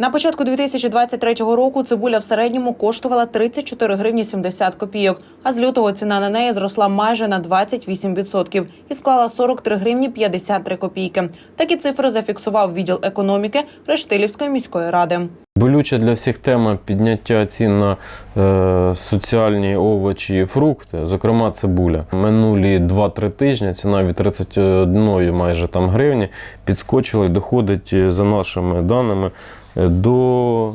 На початку 2023 року цибуля в середньому коштувала 34 гривні 70 копійок, а з лютого ціна на неї зросла майже на 28% і склала 43 гривні 53 копійки. Такі цифри зафіксував відділ економіки Рештилівської міської ради. Болюча для всіх тема підняття цін на е, соціальні овочі і фрукти, зокрема цибуля. Минулі 2-3 тижні ціна від 31 майже там гривні підскочила і доходить е, за нашими даними е, до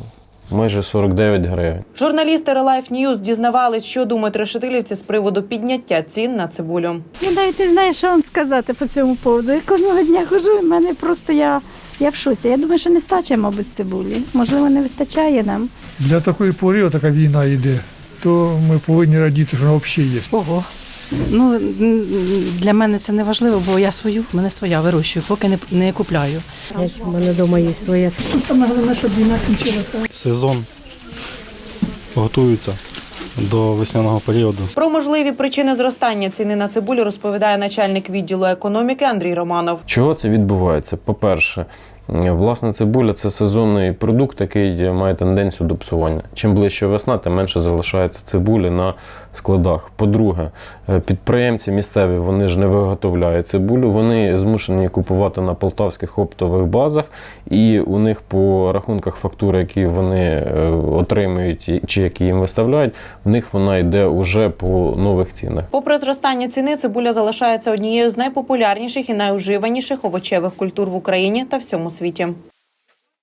майже 49 гривень. Журналісти Релайф News дізнавались, що думають решетилівці з приводу підняття цін на цибулю. Я навіть не знаю, що вам сказати по цьому поводу. Я кожного дня хожу, і в мене просто я, я в шоці. Я думаю, що не стачає, мабуть, цибулі. Можливо, не вистачає нам. Для такої пори така війна йде, то ми повинні радіти, що вона взагалі є. Ого. Ну для мене це не важливо, бо я свою, в мене своя вирощую, поки не, не купляю. У мене вдома є своє. Саме головне, щоб війна кінчилася. сезон готується до весняного періоду. Про можливі причини зростання ціни на цибулю розповідає начальник відділу економіки Андрій Романов. Чого це відбувається? По-перше, м, власне, цибуля це сезонний продукт, який має тенденцію до псування. Чим ближче весна, тим менше залишається цибулі на складах. По-друге, е, підприємці місцеві вони ж не виготовляють цибулю, вони змушені купувати на полтавських оптових базах, і у них по рахунках фактури, які вони е, отримують чи які їм виставляють, в них вона йде уже по нових цінах. Попри зростання ціни, цибуля залишається однією з найпопулярніших і найуживаніших овочевих культур в Україні та всьому світі.